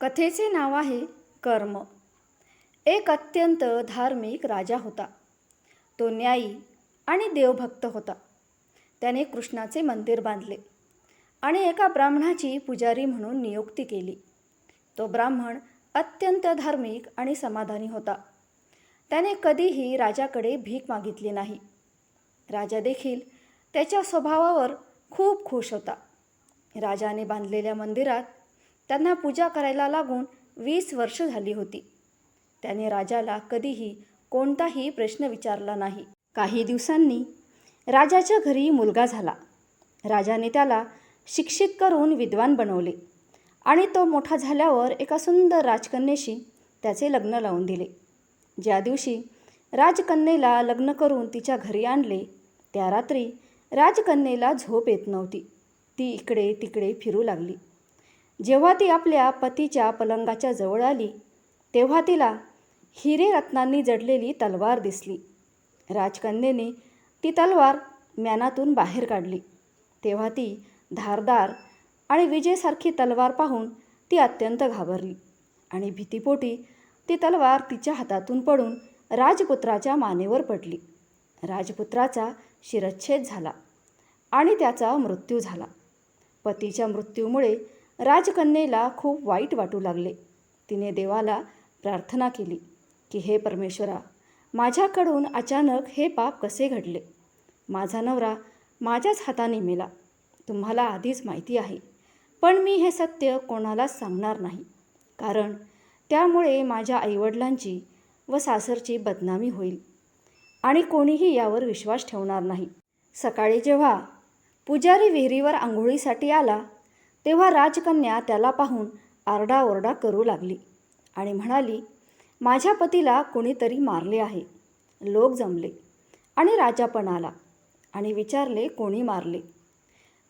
कथेचे नाव आहे कर्म. एक अत्यंत धार्मिक राजा होता. तो न्यायी आणि देवभक्त होता. त्याने कृष्णाचे मंदिर बांधले आणि एका ब्राह्मणाची पुजारी म्हणून नियुक्ती केली. तो ब्राह्मण अत्यंत धार्मिक आणि समाधानी होता. त्याने कधीही राजाकडे भीक मागितली नाही. राजा देखील त्याच्या स्वभावावर खूप खुश होता. राजाने बांधलेल्या मंदिरात त्यांना पूजा करायला लागून वीस वर्ष झाली होती. त्याने राजाला कधीही कोणताही प्रश्न विचारला नाही. काही दिवसांनी राजाच्या घरी मुलगा झाला. राजाने त्याला शिक्षित करून विद्वान बनवले आणि तो मोठा झाल्यावर एका सुंदर राजकन्येशी त्याचे लग्न लावून दिले. ज्या दिवशी राजकन्येला लग्न करून तिच्या घरी आणले त्या रात्री राजकन्येला झोप येत नव्हती. ती इकडे तिकडे फिरू लागली. जेव्हा ती आपल्या पतीच्या पलंगाच्या जवळ आली तेव्हा तिला हिरे रत्नांनी जडलेली तलवार दिसली. राजकन्येने ती तलवार म्यानातून बाहेर काढली. तेव्हा ती धारदार आणि विजेसारखी तलवार पाहून ती अत्यंत घाबरली आणि भीतीपोटी ती तलवार तिच्या हातातून पडून राजपुत्राच्या मानेवर पडली. राजपुत्राचा शिरच्छेद झाला आणि त्याचा मृत्यू झाला. पतीच्या मृत्यूमुळे राजकन्येला खूप वाईट वाटू लागले. तिने देवाला प्रार्थना केली की हे परमेश्वरा माझ्याकडून अचानक हे पाप कसे घडले? माझा नवरा माझ्याच हाताने मेला. तुम्हाला आधीच माहिती आहे. पण मी हे सत्य कोणालाच सांगणार नाही. कारण त्यामुळे माझ्या आईवडिलांची व सासरची बदनामी होईल. आणि कोणीही यावर विश्वास ठेवणार नाही. सकाळी जेव्हा पुजारी विहिरीवर आंघोळीसाठी आला तेव्हा राजकन्या त्याला पाहून आरडाओरडा करू लागली आणि म्हणाली माझ्या पतीला कोणीतरी मारले आहे. लोक जमले आणि राजा पण आला आणि विचारले कोणी मारले?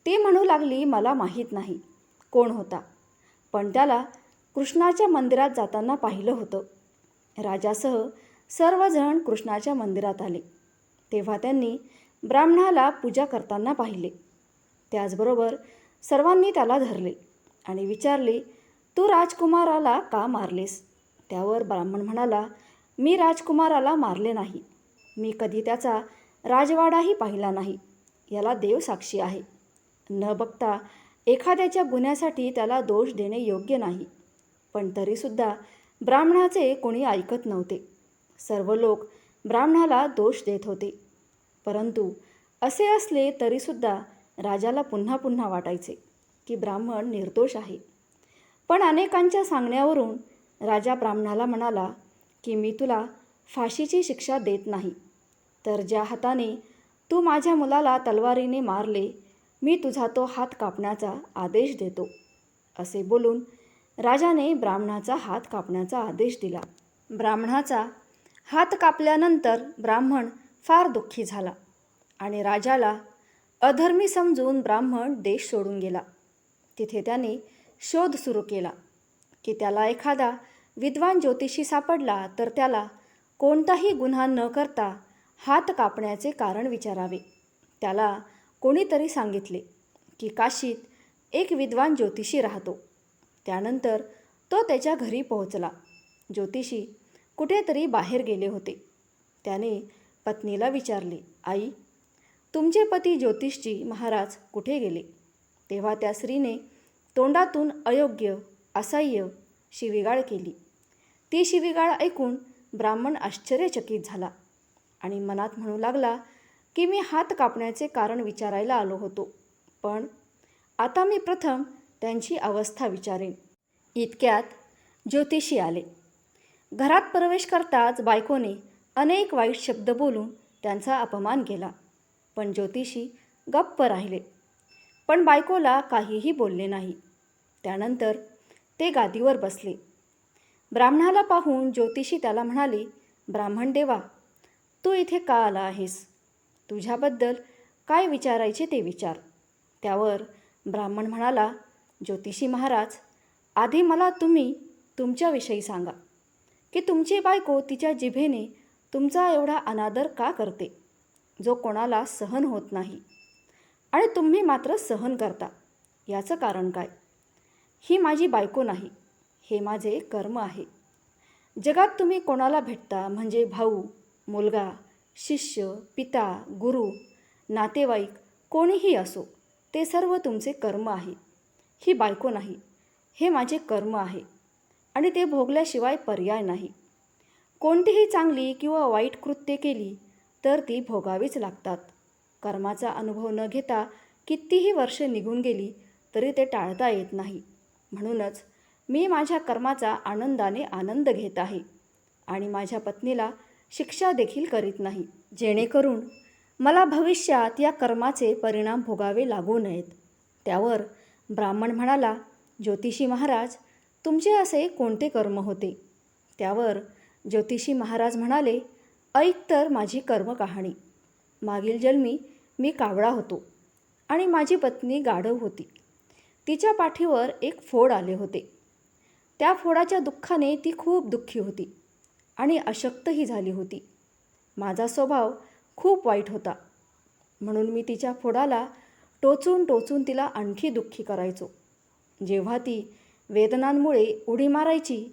ते म्हणू लागली मला माहीत नाही कोण होता. पण त्याला कृष्णाच्या मंदिरात जाताना पाहिलं होतं. राजासह सर्वजण कृष्णाच्या मंदिरात आले. तेव्हा त्यांनी ब्राह्मणाला पूजा करताना पाहिले. त्याचबरोबर सर्वांनी त्याला धरले आणि विचारले तू राजकुमाराला का मारलेस? त्यावर ब्राह्मण म्हणाला मी राजकुमाराला मारले नाही. मी कधी त्याचा राजवाडाही पाहिला नाही. याला देव साक्षी आहे. न बघता एखाद्याच्या गुन्ह्यासाठी त्याला दोष देणे योग्य नाही. पण तरीसुद्धा ब्राह्मणाचे कोणी ऐकत नव्हते. सर्व लोक ब्राह्मणाला दोष देत होते. परंतु असे असले तरीसुद्धा राजाला पुन्हा पुन्हा वाटायचे की ब्राह्मण निर्दोष आहे. पण अनेकांच्या सांगण्यावरून राजा ब्राह्मणाला म्हणाला की मी तुला फाशीची शिक्षा देत नाही. तर ज्या हाताने तू माझ्या मुलाला तलवारीने मारले मी तुझा तो हात कापण्याचा आदेश देतो. असे बोलून राजाने ब्राह्मणाचा हात कापण्याचा आदेश दिला. ब्राह्मणाचा हात कापल्यानंतर ब्राह्मण फार दुःखी झाला आणि राजाला अधर्मी समजून ब्राह्मण देश सोडून गेला. तिथे त्याने शोध सुरू केला की त्याला एखादा विद्वान ज्योतिषी सापडला तर त्याला कोणताही गुन्हा न करता हात कापण्याचे कारण विचारावे. त्याला कोणीतरी सांगितले की काशीत एक विद्वान ज्योतिषी राहतो. त्यानंतर तो त्याच्या घरी पोहोचला. ज्योतिषी कुठेतरी बाहेर गेले होते. त्याने पत्नीला विचारले आई तुमचे पती ज्योतिषजी महाराज कुठे गेले? तेव्हा त्या स्त्रीने तोंडातून अयोग्य असह्य शिवीगाळ केली. ती शिवीगाळ ऐकून ब्राह्मण आश्चर्यचकित झाला आणि मनात म्हणू लागला की मी हात कापण्याचे कारण विचारायला आलो होतो पण आता मी प्रथम त्यांची अवस्था विचारेन. इतक्यात ज्योतिषी आले. घरात प्रवेश करताच बायकोने अनेक वाईट शब्द बोलून त्यांचा अपमान केला. पण ज्योतिषी गप्प राहिले. पण बायकोला काहीही बोलले नाही. त्यानंतर ते गादीवर बसले. ब्राह्मणाला पाहून ज्योतिषी त्याला म्हणाले ब्राह्मण देवा तू इथे का आला आहेस? तुझ्याबद्दल काय विचारायचे ते विचार. त्यावर ब्राह्मण म्हणाला ज्योतिषी महाराज आधी मला तुम्ही तुमच्याविषयी सांगा की तुमची बायको तिच्या जिभेने तुमचा एवढा अनादर का करते? जो कोणाला सहन होत नाही. आणि तुम्ही मात्र सहन करता. याचं कारण काय? ही माझी बायको नाही. हे माझे कर्म आहे. जगात तुम्ही कोणाला भेटता म्हणजे भाऊ मुलगा शिष्य पिता गुरु नातेवाईक कोणीही असो ते सर्व तुमचे कर्म आहे. ही बायको नाही. हे माझे कर्म आहे. आणि ते भोगल्याशिवाय पर्याय नाही. कोणतीही चांगली किंवा वाईट कृत्ये केली तर ती भोगावीच लागतात. कर्माचा अनुभव न घेता कितीही वर्ष निघून गेली तरी ते टाळता येत नाही. म्हणूनच मी माझ्या कर्माचा आनंदाने आनंद घेत आहे आणि माझ्या पत्नीला शिक्षा देखील करीत नाही. जेणेकरून मला भविष्यात या कर्माचे परिणाम भोगावे लागू नयेत. त्यावर ब्राह्मण म्हणाला ज्योतिषी महाराज तुमचे असे कोणते कर्म होते? त्यावर ज्योतिषी महाराज म्हणाले ऐक तर माझी कर्म कहाणी मागील जन्मी मी कावळा होतो आणि माझी पत्नी गाढव होती. तिच्या पाठीवर एक फोड आले होते. त्या फोडाच्या दुःखाने ती खूप दुःखी होती आणि अशक्तही झाली होती. माझा स्वभाव खूप वाईट होता. म्हणून मी तिच्या फोडाला टोचून टोचून तिला आणखी दुःखी करायचो. जेव्हा ती वेदनांमुळे उडी मारायची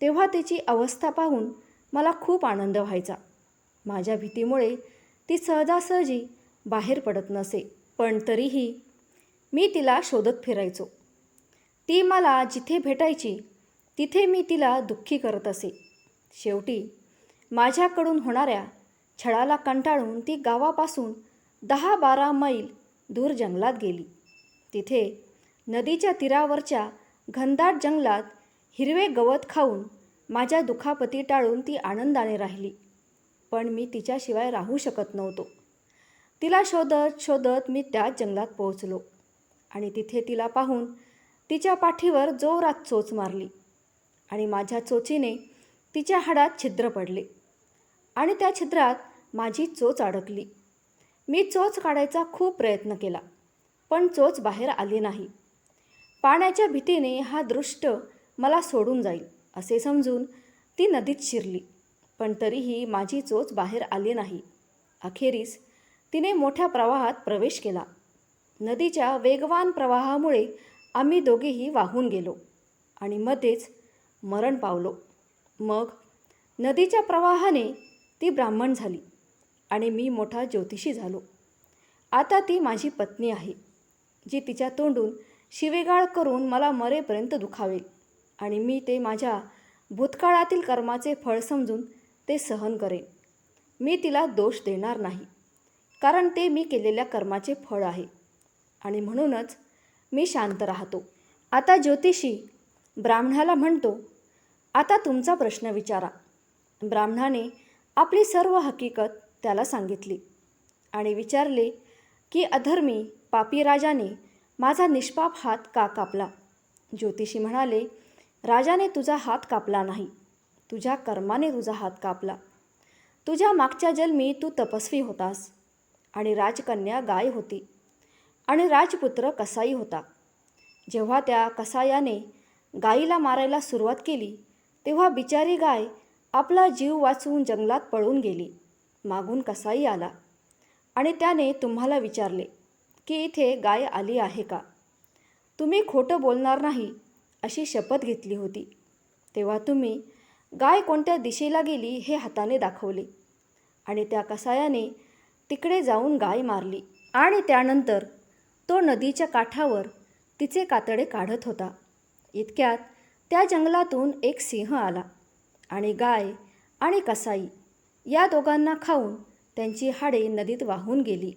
तेव्हा तिची अवस्था पाहून मला खूप आनंद व्हायचा. माझ्या भीतीमुळे ती सहजासहजी बाहेर पडत नसे. पण तरीही मी तिला शोधत फिरायचो. ती मला जिथे भेटायची तिथे मी तिला दुःखी करत असे. शेवटी माझ्याकडून होणाऱ्या छळाला कंटाळून ती गावापासून दहा बारा मैल दूर जंगलात गेली. तिथे नदीच्या तीरावरच्या घनदाट जंगलात हिरवे गवत खाऊन माझ्या दुखापती टाळून ती आनंदाने राहिली. पण मी तिच्याशिवाय राहू शकत नव्हतो. तिला शोधत शोधत मी त्याच जंगलात पोहोचलो आणि तिथे तिला पाहून तिच्या पाठीवर जोरात चोच मारली आणि माझ्या चोचीने तिच्या हाडात छिद्र पडले आणि त्या छिद्रात माझी चोच अडकली. मी चोच काढायचा खूप प्रयत्न केला पण चोच बाहेर आली नाही. पाण्याच्या भीतीने हा दृष्ट मला सोडून जाईल असे समजून ती नदीत शिरली. पण तरीही माझी चोच बाहेर आली नाही. अखेरीस तिने मोठ्या प्रवाहात प्रवेश केला. नदीच्या वेगवान प्रवाहामुळे आम्ही दोघेही वाहून गेलो आणि मध्येच मरण पावलो. मग नदीच्या प्रवाहाने ती ब्राह्मण झाली आणि मी मोठा ज्योतिषी झालो. आता ती माझी पत्नी आहे जी तिच्या तोंडून शिवेगाळ करून मला मरेपर्यंत दुखावेल आणि मी ते माझ्या भूतकाळातील कर्माचे फळ समजून ते सहन करेन. मी तिला दोष देणार नाही कारण ते मी केलेल्या कर्माचे फळ आहे. आणि म्हणूनच मी शांत राहतो. आता ज्योतिषी ब्राह्मणाला म्हणतो आता तुमचा प्रश्न विचारा. ब्राह्मणाने आपली सर्व हकीकत त्याला सांगितली आणि विचारले की अधर्मी पापी राजाने माझा निष्पाप हात का कापला? ज्योतिषी म्हणाले राजाने तुझा हात कापला नाही. तुझ्या कर्माने तुझा हात कापला. तुझ्या मागच्या जन्मी तू तपस्वी होतास. आणि राजकन्या गाय होती. आणि राजपुत्र कसाई होता. जेव्हा त्या कसायाने गायीला मारायला सुरुवात केली तेव्हा बिचारी गाय आपला जीव वाचवून जंगलात पळून गेली. मागून कसाई आला. आणि त्याने तुम्हाला विचारले की इथे गाय आली आहे का? तुम्ही खोटं बोलणार नाही अशी शपथ घेतली होती. तेव्हा तुम्ही गाय कोणत्या दिशेला गेली हे हाताने दाखवले. आणि त्या कसायाने तिकडे जाऊन गाय मारली. आणि त्यानंतर तो नदीच्या काठावर तिचे कातडे काढत होता. इतक्यात त्या जंगलातून एक सिंह आला. आणि गाय आणि कसाई या दोघांना खाऊन त्यांची हाडे नदीत वाहून गेली.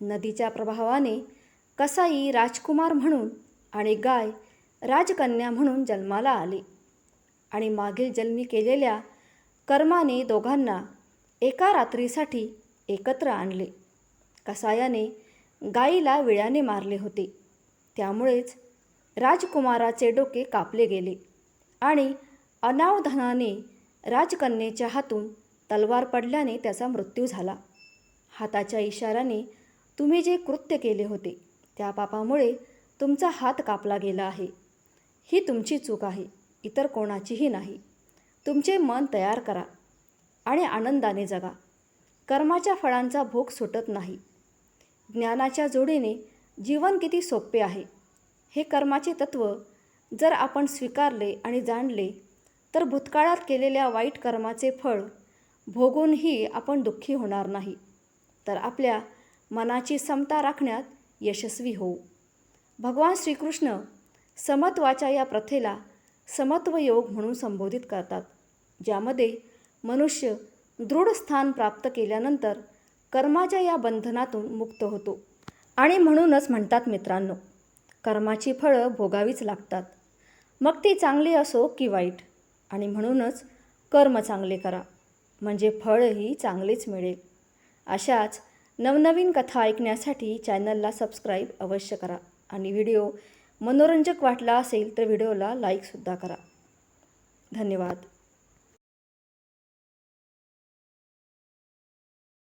नदीच्या प्रभावाने कसाई राजकुमार म्हणून आणि गाय राजकन्या म्हणून जन्माला आली. आणि मागील जन्मी केलेल्या कर्माने दोघांना एका रात्रीसाठी एकत्र आणले. कसायाने गाईला विळ्याने मारले होते. त्यामुळेच राजकुमाराचे डोके कापले गेले आणि अनावधानाने राजकन्येच्या हातून तलवार पडल्याने त्याचा मृत्यू झाला. हाताच्या इशाऱ्याने तुम्ही जे कृत्य केले होते त्या पापामुळे तुमचा हात कापला गेला आहे. ही तुमची चूक आहे. इतर कोणाचीही नाही. तुमचे मन तयार करा आणि आनंदाने जगा. कर्माच्या फळांचा भोग सुटत नाही. ज्ञानाच्या जोडीने जीवन किती सोपे आहे. हे कर्माचे तत्त्व जर आपण स्वीकारले आणि जाणले तर भूतकाळात केलेल्या वाईट कर्माचे फळ भोगूनही आपण दुःखी होणार नाही. तर आपल्या मनाची समता राखण्यात यशस्वी होऊ. भगवान श्रीकृष्ण समत्वाच्या या प्रथेला समत्व योग म्हणून संबोधित करतात ज्यामध्ये मनुष्य दृढ स्थान प्राप्त केल्यानंतर कर्माच्या या बंधनातून मुक्त होतो. आणि म्हणूनच म्हणतात मित्रांनो कर्माची फळं भोगावीच लागतात. मग ती चांगली असो की वाईट? आणि म्हणूनच कर्म चांगले करा म्हणजे फळही चांगलेच मिळेल. अशाच नवनवीन कथा ऐकण्यासाठी चॅनलला सबस्क्राईब अवश्य करा आणि व्हिडिओ मनोरंजक वाटला असेल तर व्हिडिओला लाईकसुद्धा करा. धन्यवाद.